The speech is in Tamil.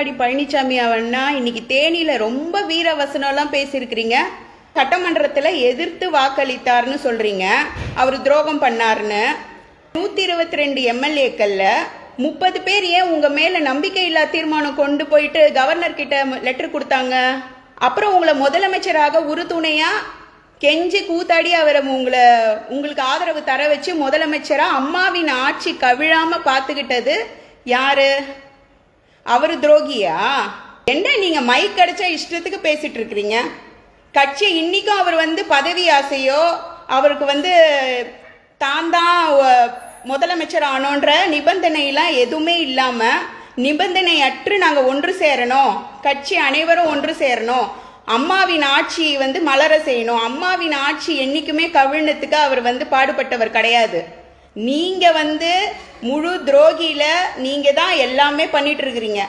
எடப்பாடி பழனிசாமி அவன்னா இன்னைக்கு தேனியில ரொம்ப வீர வசனம்லாம் பேசியிருக்கிறீங்க. சட்டமன்றத்தில் எதிர்த்து வாக்களித்தார்னு சொல்றீங்க. அவர் துரோகம் பண்ணாருன்னு. நூத்தி இருபத்தி ரெண்டு எம்எல்ஏக்கள்ல முப்பது பேர் ஏன் உங்க மேல நம்பிக்கையில்லா தீர்மானம் கொண்டு போயிட்டு கவர்னர் கிட்ட லெட்டர் கொடுத்தாங்க? அப்புறம் உங்களை முதலமைச்சராக உறுதுணையா கெஞ்சி கூத்தாடி அவரை உங்களை உங்களுக்கு ஆதரவு தர வச்சு முதலமைச்சரா அம்மாவின் ஆட்சி கவிழாம பார்த்துக்கிட்டது யாரு? அவரு துரோகியா? என்ன நீங்க மைக் கிடைச்சா இஷ்டத்துக்கு பேசிட்டு இருக்கிறீங்க? கட்சி இன்னைக்கும் அவர் வந்து பதவி ஆசையோ அவருக்கு வந்து தான் தான் முதலமைச்சர் ஆனோன்ற நிபந்தனையெல்லாம் எதுவுமே இல்லாம நிபந்தனை அற்று ஒன்று சேரணும். கட்சி அனைவரும் ஒன்று சேரணும். அம்மாவின் ஆட்சி வந்து மலர செய்யணும். அம்மாவின் ஆட்சி என்றைக்குமே கவிழ்னத்துக்கு அவர் வந்து பாடுபட்டவர் கிடையாது. நீங்கள் வந்து முழு துரோகியில் நீங்கள் தான் எல்லாமே பண்ணிட்டு இருக்கிறீங்க.